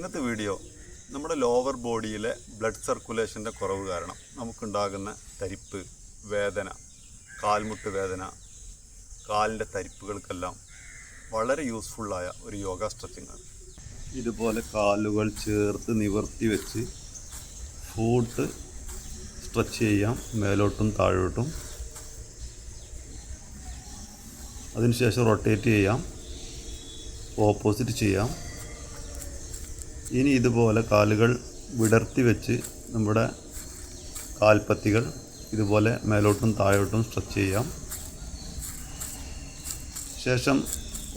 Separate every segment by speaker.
Speaker 1: ഇന്നത്തെ വീഡിയോ നമ്മുടെ lower ബോഡിയിലെ blood സർക്കുലേഷന്റെ കുറവ് കാരണം നമുക്കുണ്ടാകുന്ന തരിപ്പ് വേദന കാൽമുട്ട് വേദന കാലിന്റെ തരിപ്പുകൾക്കെല്ലാം വളരെ യൂസ്ഫുള്ളായ ഒരു യോഗ സ്ട്രെച്ചിങ് ആണ്. ഇതുപോലെ കാലുകൾ ചേർത്ത് നിവർത്തി വെച്ച് ഫോട്ട് സ്ട്രെച്ച് ചെയ്യാം മേലോട്ടും താഴോട്ടും. അതിനുശേഷം റൊട്ടേറ്റ് ചെയ്യാം ഓപ്പോസിറ്റ് ചെയ്യാം. ഇനി ഇതുപോലെ കാലുകൾ വിടർത്തി വെച്ച് നമ്മുടെ കാൽപ്പത്തികൾ ഇതുപോലെ മേലോട്ടും താഴോട്ടും സ്ട്രെച്ച് ചെയ്യാം. ശേഷം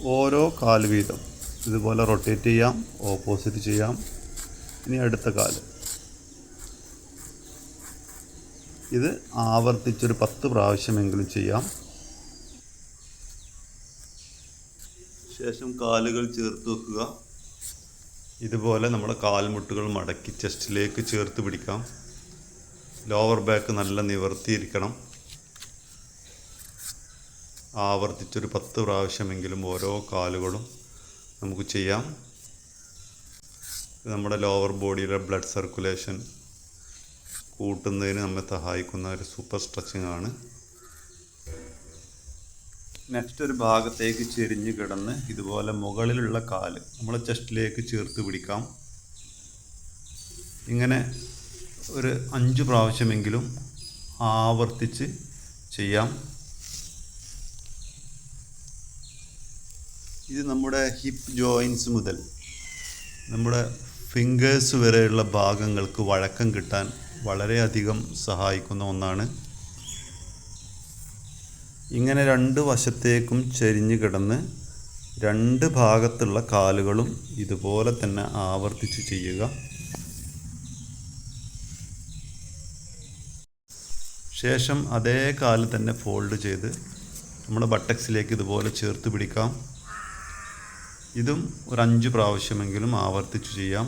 Speaker 1: ഓരോ കാൽ വീതം ഇതുപോലെ റൊട്ടേറ്റ് ചെയ്യാം ഓപ്പോസിറ്റ് ചെയ്യാം. ഇനി അടുത്ത കാൽ. ഇത് ആവർത്തിച്ചൊരു പത്ത് പ്രാവശ്യമെങ്കിലും ചെയ്യാം. ശേഷം കാലുകൾ ചേർത്ത് വെക്കുക. ഇതുപോലെ നമ്മുടെ കാൽമുട്ടുകൾ മടക്കി ചെസ്റ്റിലേക്ക് ചേർത്ത് പിടിക്കാം. ലോവർ ബാക്ക് നല്ല നിവർത്തിയിരിക്കണം. ആവർത്തിച്ചൊരു പത്ത് പ്രാവശ്യമെങ്കിലും ഓരോ കാലുകളും നമുക്ക് ചെയ്യാം. നമ്മുടെ ലോവർ ബോഡിയുടെ ബ്ലഡ് സർക്കുലേഷൻ കൂട്ടുന്നതിന് നമ്മെ സഹായിക്കുന്ന ഒരു സൂപ്പർ സ്ട്രെച്ചിങ് ആണ് നെക്സ്റ്റ് ഒരു ഭാഗത്തേക്ക് ചെരിഞ്ഞ് കിടന്ന് ഇതുപോലെ മുകളിലുള്ള കാൽ നമ്മൾ ചെസ്റ്റിലേക്ക് ചേർത്ത് പിടിക്കാം. ഇങ്ങനെ ഒരു അഞ്ച് പ്രാവശ്യമെങ്കിലും ആവർത്തിച്ച് ചെയ്യാം. ഇത് നമ്മുടെ ഹിപ്പ് ജോയിൻസ് മുതൽ നമ്മുടെ ഫിംഗേഴ്സ് വരെയുള്ള ഭാഗങ്ങൾക്ക് വഴക്കം കിട്ടാൻ വളരെയധികം സഹായിക്കുന്ന ഒന്നാണ് ഇങ്ങനെ രണ്ട് വശത്തേക്കും ചെരിഞ്ഞ് കിടന്ന് രണ്ട് ഭാഗത്തുള്ള കാലുകളും ഇതുപോലെ തന്നെ ആവർത്തിച്ച് ചെയ്യുക. ശേഷം അതേ കാൽ തന്നെ ഫോൾഡ് ചെയ്ത് നമ്മുടെ ബട്ടക്സിലേക്ക് ഇതുപോലെ ചേർത്ത് പിടിക്കാം. ഇതും ഒരു അഞ്ച് പ്രാവശ്യമെങ്കിലും ആവർത്തിച്ച് ചെയ്യാം.